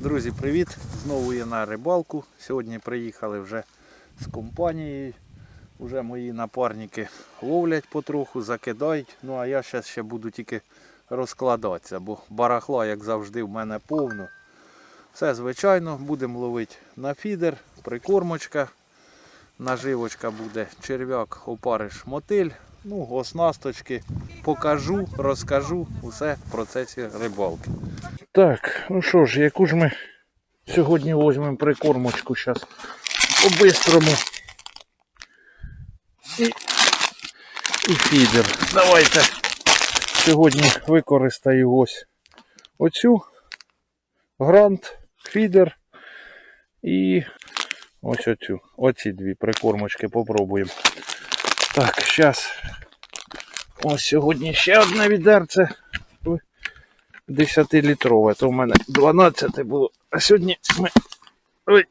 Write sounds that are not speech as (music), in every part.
Друзі, привіт! Знову я на рибалку. Сьогодні приїхали вже з компанією. Уже мої напарники ловлять потроху, закидають. Ну а я зараз ще буду тільки розкладатися, бо барахла, як завжди, в мене повно. Все звичайно, будемо ловити на фідер, прикормочка, наживочка буде черв'як, опариш, мотиль. Ну, оснасточки покажу, розкажу усе в процесі рибалки. Так, ну що ж, яку ж ми сьогодні візьмемо прикормочку зараз по-бистрому. І, і фідер. Давайте сьогодні використаю ось оцю грант, фідер і ось оцю. Оці дві прикормочки попробуємо. Так, зараз. Ось сьогодні ще одне відерце. 10-літрове, то в мене 12 було. А сьогодні ми ой,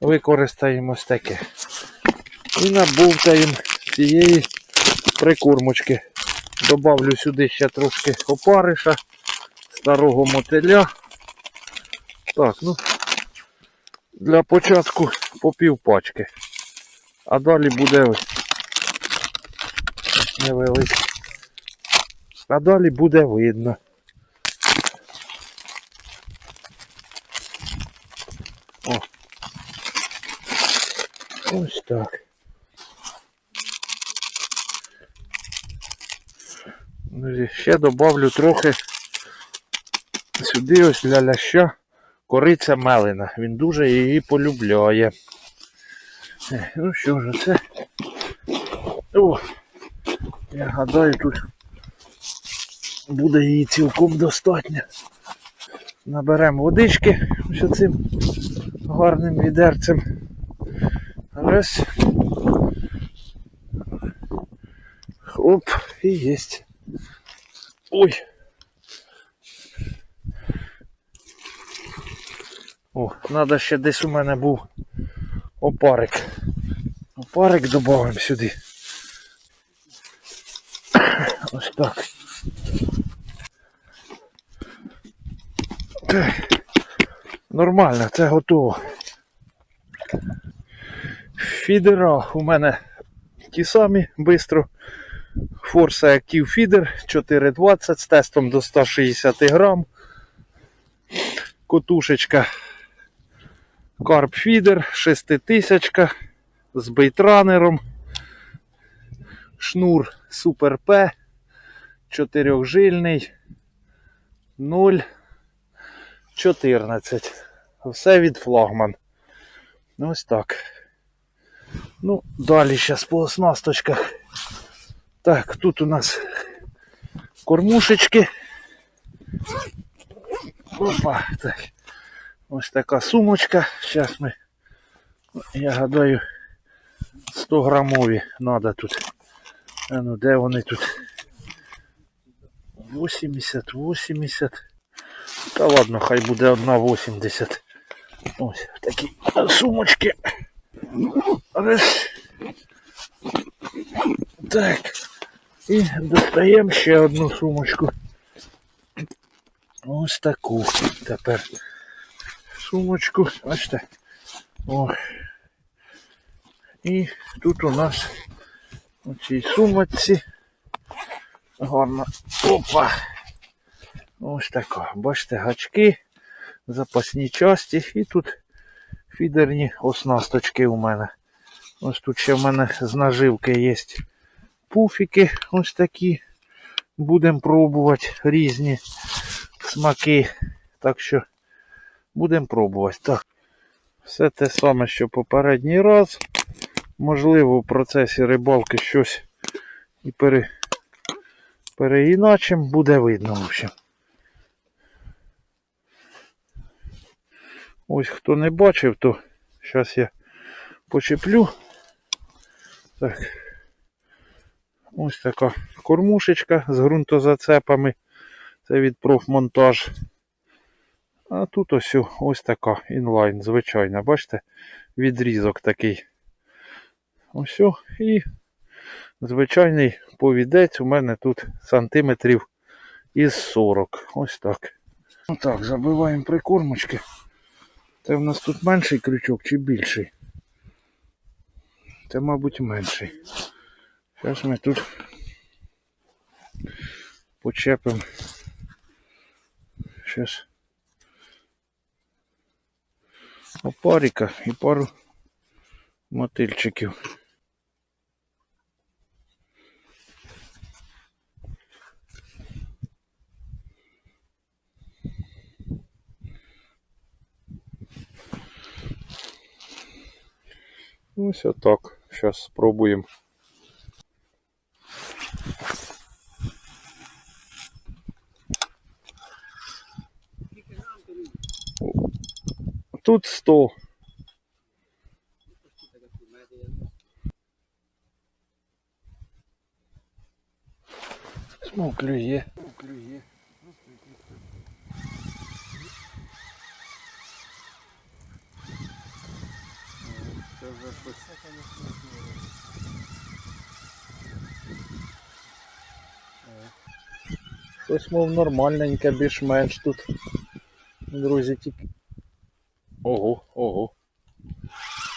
використаємо таке. І набовтаємо цієї прикормочки. Добавлю сюди ще трошки опариша, старого мотиля. Так, ну, для початку по пів пачки. А далі буде ось невеликий. А далі буде видно. О. Ось так. Друзі, Ще добавлю трохи сюди ось для ляща кориця мелина. Він дуже її полюбляє. Е, Ну що ж, це. О! Я гадаю тут буде її цілком достатньо. Наберемо водички ось цим гарним відерцем. Раз. Оп, і єсть. Ой. О, треба ще десь у мене був опарик. Опарик додамо сюди. Ось так. Так. Нормально, це готово. Фідера у мене ті самі бистро. Force Active Feeder 420 з тестом до 160 грам. Котушечка Carp Feeder 6000 з бейтранером. Шнур Super P 4жильний 0 14. Все від флагман. Ось так. Ну, далі зараз по оснасточках. Так, тут у нас кормушечки. Опа, так. Ось така сумочка. Зараз ми, я гадаю, 100 грамові треба тут. А ну де вони тут? 80, 80. Та ладно, хай буде одна 80. Ось такі сумочки. Раз. Так. І достаємо ще одну сумочку. Ось таку. Тепер сумочку. Ось так. І тут у нас у цій сумочці. Гарно. Опа! Ось така. Бачите, гачки, запасні часті і тут фідерні оснасточки у мене. Ось тут ще в мене з наживки є пуфіки ось такі. Будемо пробувати різні смаки. Так що будемо пробувати. Так. Все те саме, що попередній раз. Можливо, в процесі рибалки щось і пере... переіначим, буде видно. В общем. Ось хто не бачив, то зараз я почеплю. Так. Ось така кормушечка з ґрунтозацепами. Це від профмонтаж. А тут ось ось така інлайн, звичайна, бачите? Відрізок такий. Ось і звичайний повідець у мене тут сантиметрів із 40. Ось так. Ну так, забиваємо прикормочки. Це в нас тут менший крючок чи більший? Це, мабуть, менший. Зараз ми тут почепимо. Зараз опарика і пару мотильчиків. Ось отак. Зараз спробуємо. Тут 100. Ну, клює. Клює. Щось, мов нормальненьке, більш-менш тут. Друзі, тільки. Ого, ого.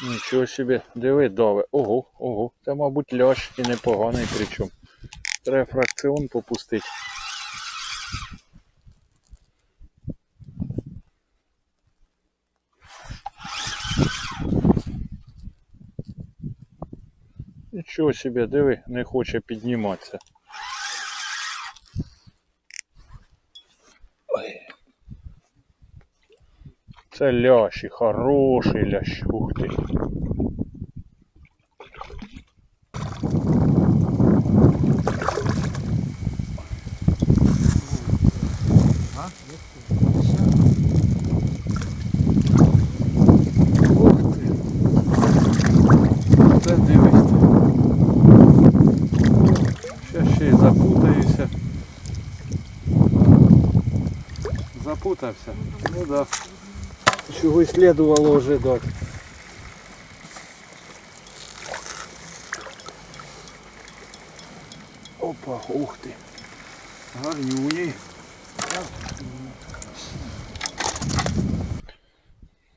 Нічого собі, диви, дави. Ого, ого. Це, мабуть, лящ і непоганий причому. Треба фракціон попустити. Нічого собі, диви, не хоче підніматися. Це лящ, і хороший лящ. Ух ти. Ух ти. Це дивись. Ще ще й запутаюся. Запутався. Ну да. Чого й слідувало ожидати. Опа, ух ти. Гарнюні.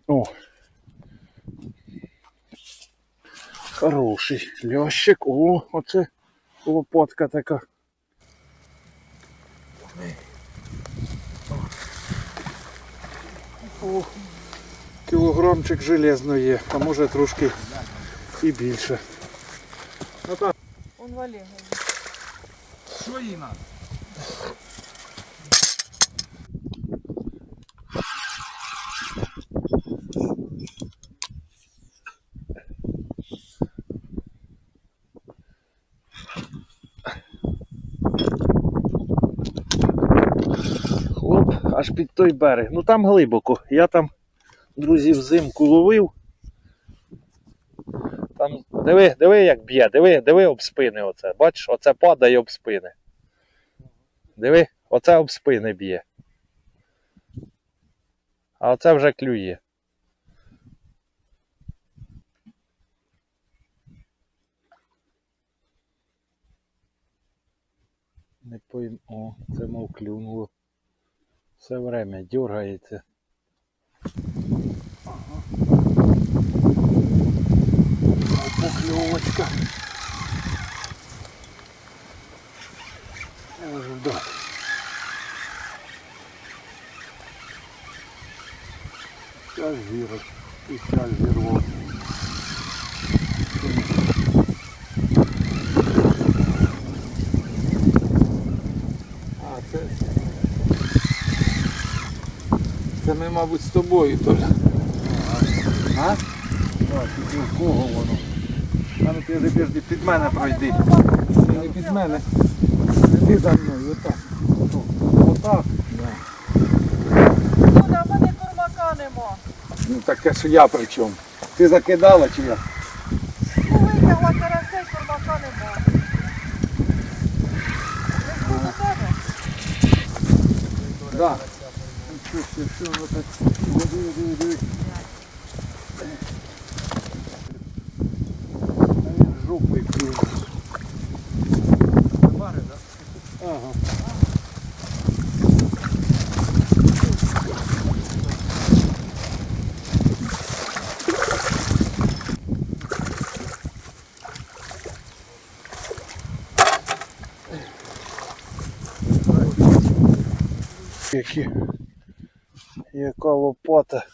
О. Хороший лящик. О, оце лопатка така. О, кілограмчик железно є, а може трошки і більше. Ну так. Он Валерий. Що їй надо? Аж під той берег. Ну там глибоко. Я там, друзі, взимку ловив. Там, диви, диви, як б'є, диви, диви об спини оце. Бачиш, оце падає об спини. Диви, оце об спини б'є. А оце вже клює. Не пойм... О, це мов клюнуло. Все время дергається. Покльовочка. Можу дати. Сейчас вірус. І сейчас вірву. А, це. Це ми, мабуть, з тобою Толя. А? Так, і в кого воно? А ну піди, піди, під мене пройди. Ти не під мене. Ти за мною, отак. Отак. Куди в мене кормака нема. Ну таке, що я при чому. Ти закидала чи я? Ну витягла карасей, кормака нема. Не було до тебе? Да. Що, що, що воно так? Диви, диви, диви. Жопою клює. Пари, так? Ага. Які, яка лопата.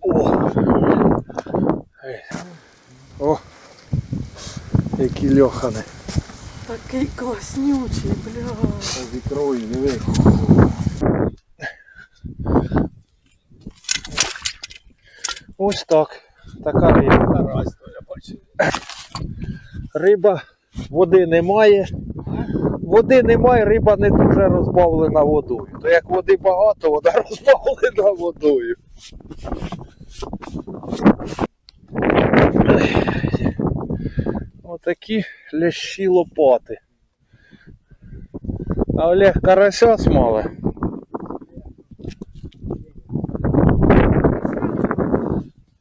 О! О! Які льохани. Такий класнючий, бля. Відкрою, диви. Ось так. Така риба. Риба, води немає. Води немає, риба не дуже розбавлена водою. То як води багато, вона (laughs) розбавлена водою. Отакі лящі лопати. А Олег карася смале.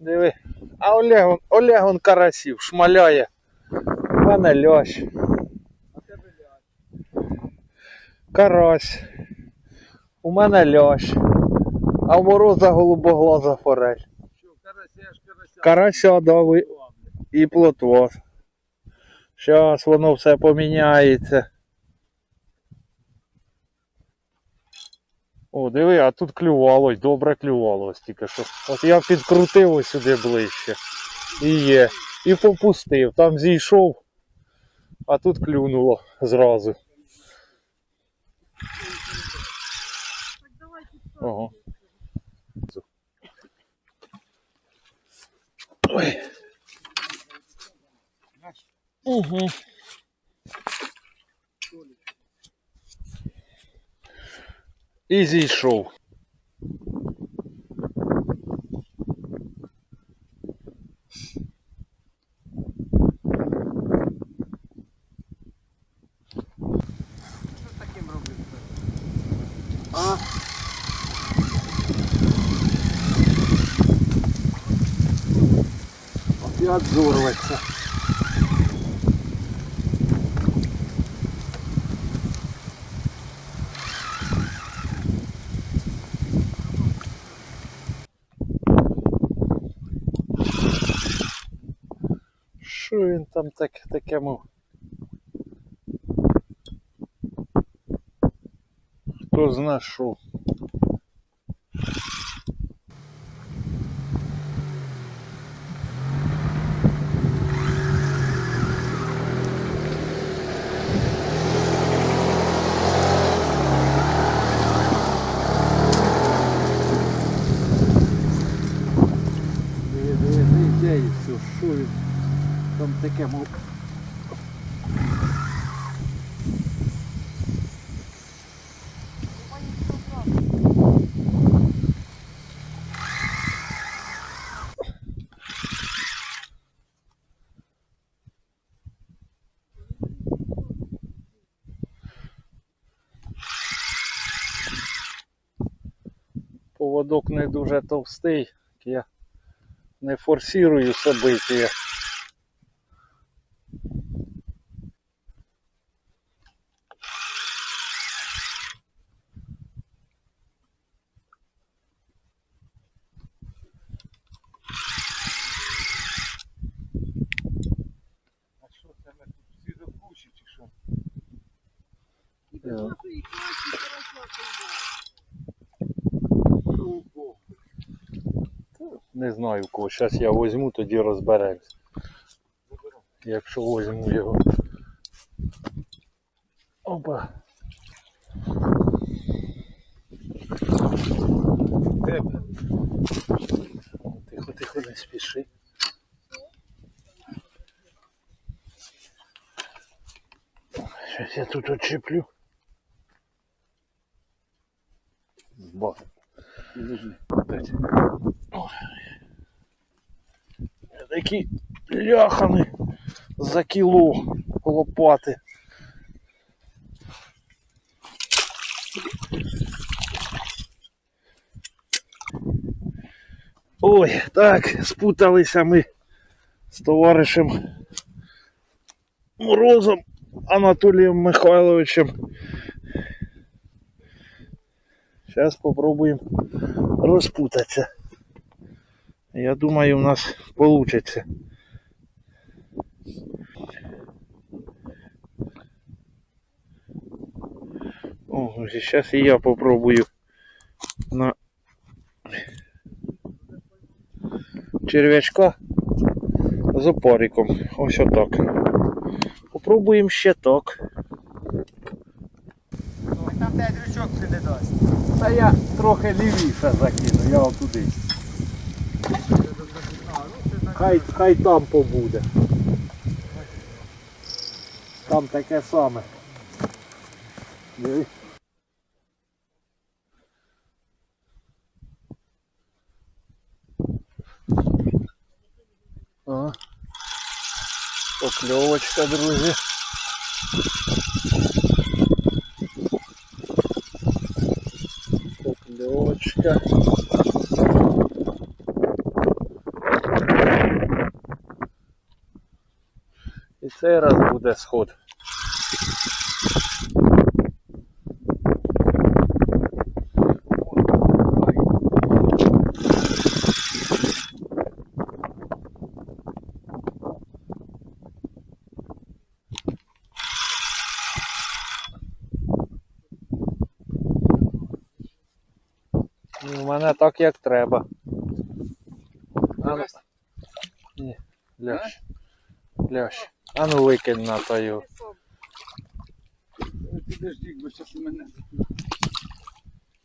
Диви. А Олег, он- Олег он карасів шмаляє. Мене лящ. Карась. У мене лящ. А в мороза голубоглаза форель. Карася дави і плотва. Щас воно все поміняється. О, диви, а тут клювалось, добре клювалось тільки що. От я підкрутив сюди ближче. І є. І попустив. Там зійшов, а тут клюнуло зразу. Ого. Ой. Угу. І зійшов. Зорветься. Що він там так, таке мов? Хто зна? Таке мов. Поводок не дуже товстий, я не форсирую события. А що це ми тут всі запущі чи що? Да. Не знаю кого. Зараз я возьму, тоді розберемось. Якщо возьму його. Опа. Тихо, тихо, не спіши. Щось я тут очіплю. Підожди. Дайте. Ой. Такі ляхани за кіло лопати. Ой, так, спуталися ми з товаришем Морозом Анатолієм Михайловичем. Зараз спробуємо розпутатися. Я думаю, у нас вийде. О, зараз і я попробую на черв'ячка з опариком. Ось отак. Попробуємо ще так. Там де дрючок не дасть. Та я трохи лівіше закину, я отуди. Хай, хай там побуде. Там таке саме. Диви. А. Покльовочка, друзі. Покльовочка. Цей буде сход. У мене так як треба. А ну- Ні, лящ. Лящ. А ну викинь на тою. Підожди, бо зараз у мене.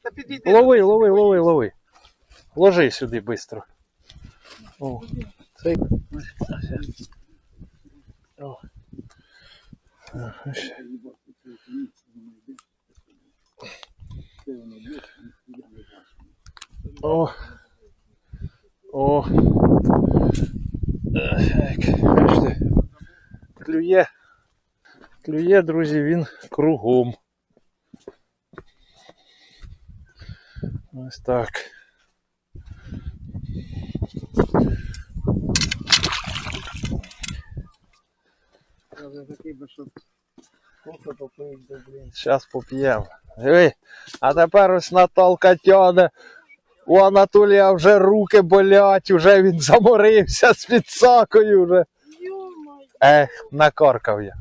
Та підійди. Лови, лови, лови, лови. Ложи сюди швидко. О, цей. О. О. О. Так, бачите. Клює. Клює, друзі, він кругом. Ось так. Зараз поп'ємо. А тепер ось Наталка тяне. У Анатолія вже руки болять, вже він заморився з підсакою вже. Ех, накоркав я.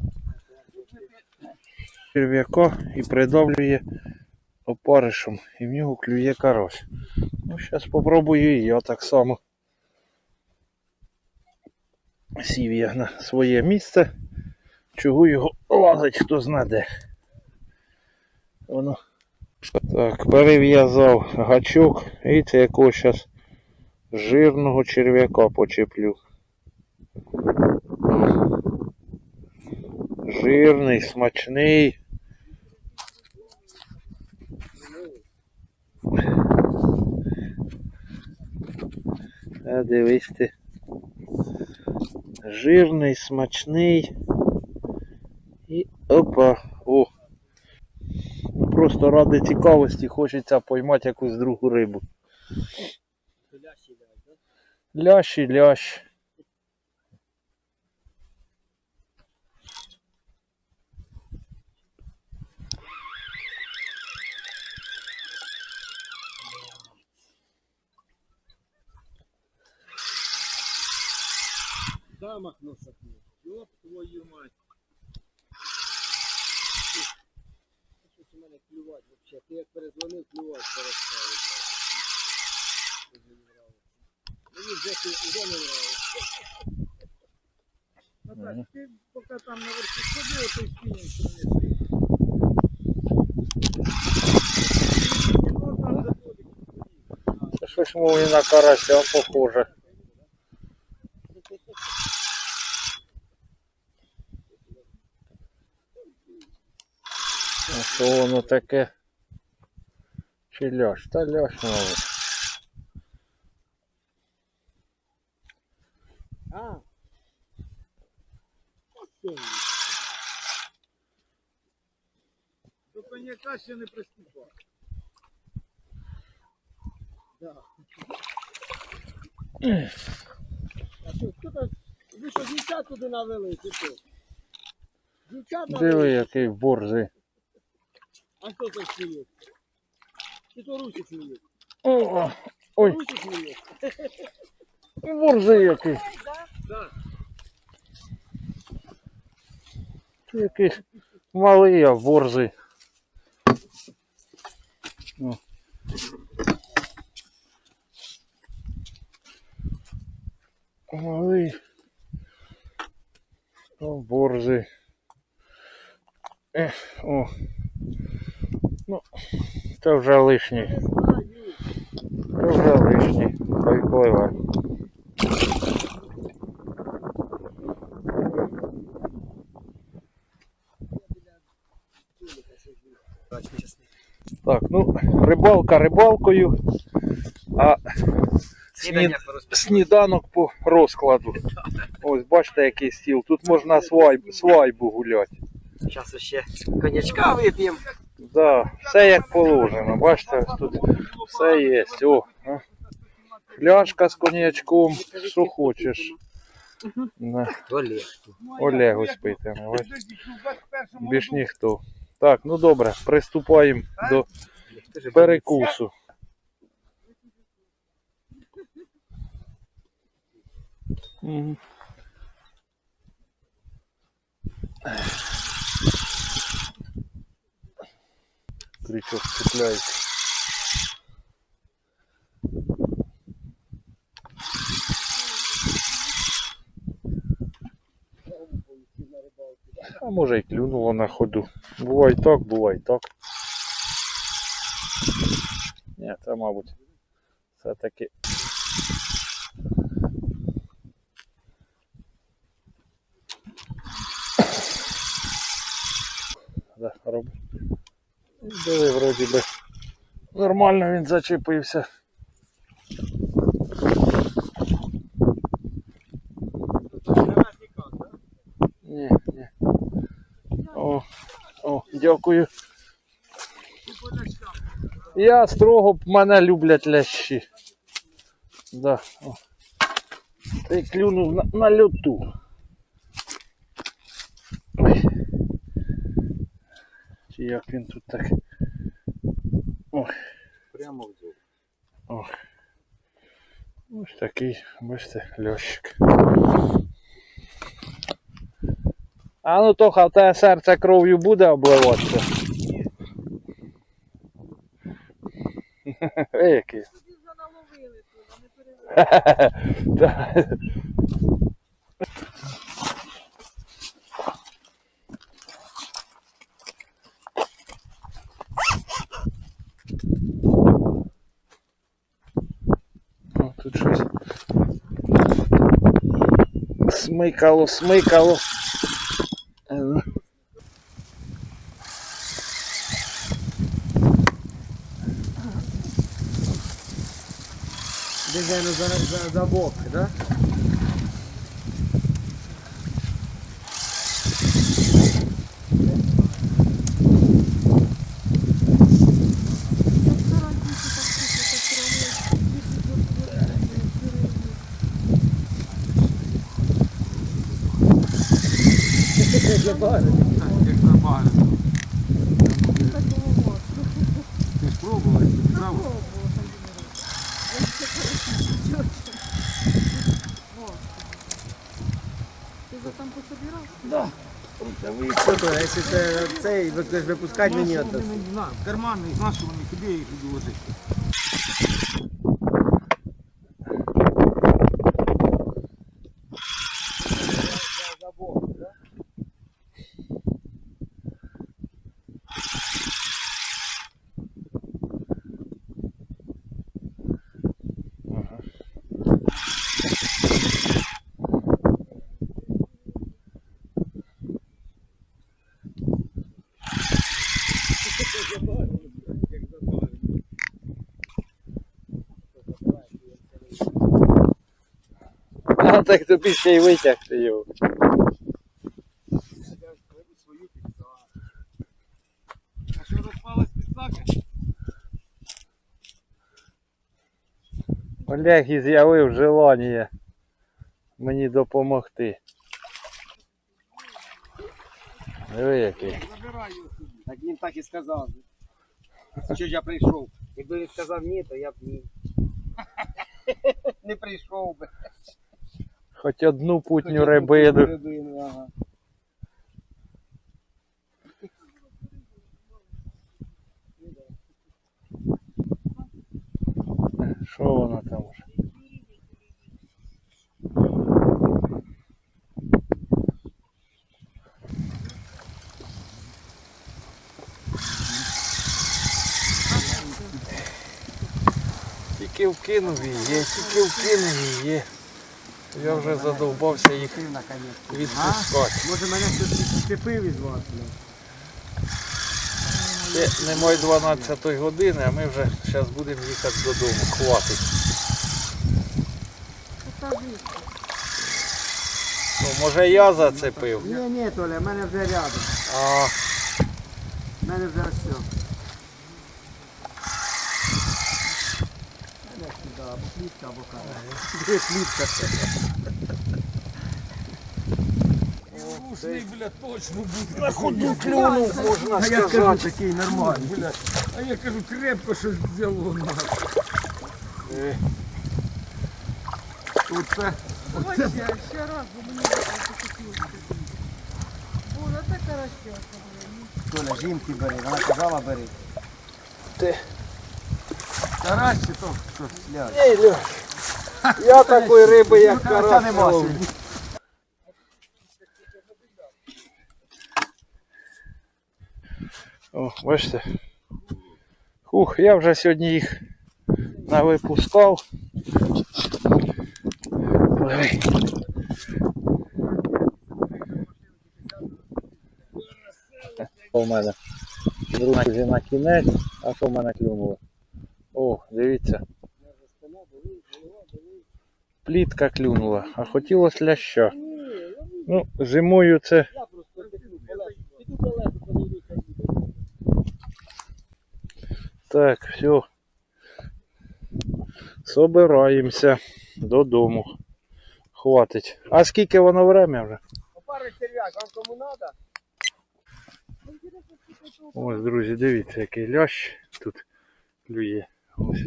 Черв'яко і придавлює опаришем, і в нього клює карась. Ну, зараз спробую і я так само. Сів я на своє місце. Чого його лазить, хто знаде. Воно. Так, перев'язав гачок. І це якогось зараз жирного черв'яка почеплю. Жирний, смачний. А дивись ти. Жирний, смачний. І опа. О. Просто ради цікавості хочеться поймати якусь другу рибу. Лящ і лящ. Замах носахнув. Йоп твою мать. Щось у мене клювати взагалі. Ти як перезвонив, клювати перестав. Мені не нравиться. Мені вже ти вже не нравиться. Наташ, ти поки там наверху сходив, той спінінг принеси. Ну, там заходить. Це щось мові на карася похоже. А що воно таке? Чи ляш? Та ляш, мабуть. А? До коньяка ще не приступав. Да. А що, хто там? Ви що, дівчат туди навели, чи що? Дівчат навели? Диви, який борзий. А хто там сміється? Чи то Русик сміє? О, ой, Русик сміє? борзи який. Так. Якийсь малий, а борзи. О. Малий. А борзи. Ех, о. Ну, це вже лишній. Це вже лишній. Хай пливе. Так, ну, рибалка рибалкою, а снід... сніданок по розкладу. Ось бачите, який стіл. Тут можна свайб... свайбу гуляти. Зараз ще конячка вип'ємо. Да, все як положено. Бачите, тут все є. О, а. Фляжка з коньячком, що хочеш. Олегу спитимо. Більш ніхто. Так, ну добре, приступаємо до перекусу. Мгм. Крючок цепляється. А може й клюнуло на ходу. Буває так, буває так. Ні, це, мабуть, все-таки. (coughs) Да, роб. Диви, вроді би. Нормально він зачепився. Ні, ні. О, о, дякую. Я строго мене люблять лящі. Да. О. Ти клюнув на, на льоту. Ой. Чи як він тут так. Ой. Прямо в зуб. Ох. Ось такий, бачите, льощик. А ну Тоха, в тебе серце кров'ю буде обливатися? Який. Тоді вже наловили тут, а не перевели. Да. О, тут щось. Смикало, смикало. За, за, за, за бок, да? Як на барі. Ти ж пробував. Ти вже там пособирав? Що то, якщо це цей, ви випускати мені Карманний, отак. вони не знаю, в з нашого вони куди я їх буду ложити. Так тобі ще й витягти його. А що розпалась підсака? Олег і з'явив желання мені допомогти. Диви який. Забирай його собі. Так він так і сказав. Що ж я прийшов? Якби він сказав ні, то я б ні. (laughs) Не прийшов би. Хоч одну путню би рибину. рибину, ага. Що воно там уже? Тільки вкинув її, тільки вкинув її. Я вже задовбався їх відпускати. Може мене хтось підчепив із вас? Ще немає 12 години, а ми вже зараз будемо їхати додому. Хватить. Ну, може я зацепив. Ні, ні, Толя, в мене вже рядом. А, В мене вже все. Не сюди, або кара. Де плітка? Слушний, бля, точно буде. на ходу клюнув, можна А я кажу, сказати. такий нормальний. Бля, а я кажу, крепко щось взяло нахуй. Е, Оце. Ось ще, ще раз, бо мені захотілося. Боже, це карася. Толя, жінки бери, вона казала бери. Ти. Карась чи то? Що, ля. Ей, Льош, я такої риби, як Карася карась, нема ловлю. О, бачите. Хух, я вже сьогодні їх навипускав. Ой. У мене друзі на кінець, а що в мене клюнуло? Дивіться. Плітка клюнула, а хотілося ляща. Ну, зимою це. Так, все. Собираємося додому. Хватить. А скільки воно время вже? Опари черв'як, вам кому надо? Ось, друзі, дивіться, який лящ тут клює. Ось.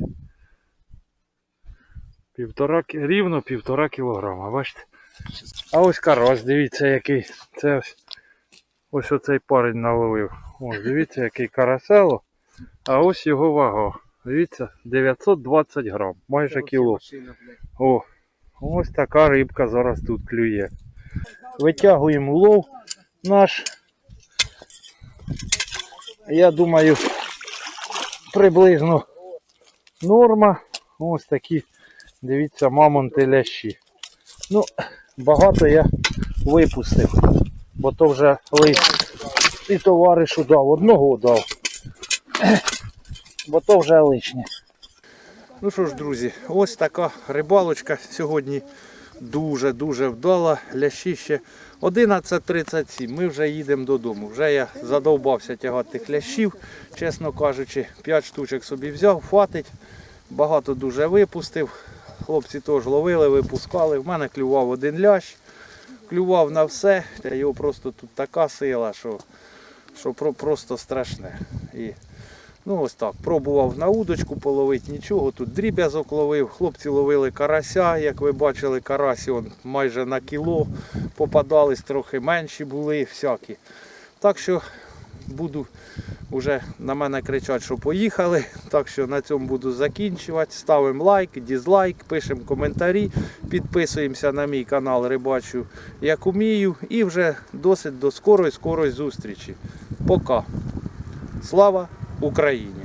Півтора, рівно півтора кілограма, бачите? А ось карась, дивіться, який. Це ось, ось оцей парень наловив. Ось, дивіться, який карасело. А ось його вага. Дивіться, 920 грам, майже кіло. О, ось така рибка зараз тут клює. Витягуємо лов наш. Я думаю, приблизно норма. Ось такі, дивіться, мамонти лящі. Ну, багато я випустив, бо то вже лист і товаришу дав, одного дав. Бо то вже лишнє. Ну що ж, друзі, ось така рибалочка сьогодні дуже-дуже вдала. Лящі ще 11.37. Ми вже їдемо додому. Вже я задовбався тягати тих лящів, чесно кажучи, 5 штучок собі взяв, хватить. Багато дуже випустив. Хлопці теж ловили, випускали. В мене клював один лящ, клював на все. Його просто тут така сила, що, що просто страшне. І Ну ось так. Пробував на удочку половити, нічого. Тут дріб'язок ловив. Хлопці ловили карася, як ви бачили, карасі он майже на кіло попадались, трохи менші були, всякі. Так що буду вже на мене кричать, що поїхали. Так що на цьому буду закінчувати. Ставимо лайк, дізлайк, пишемо коментарі, підписуємося на мій канал Рибачу як умію. І вже досить до скорої скорої зустрічі. Пока. Слава Україні!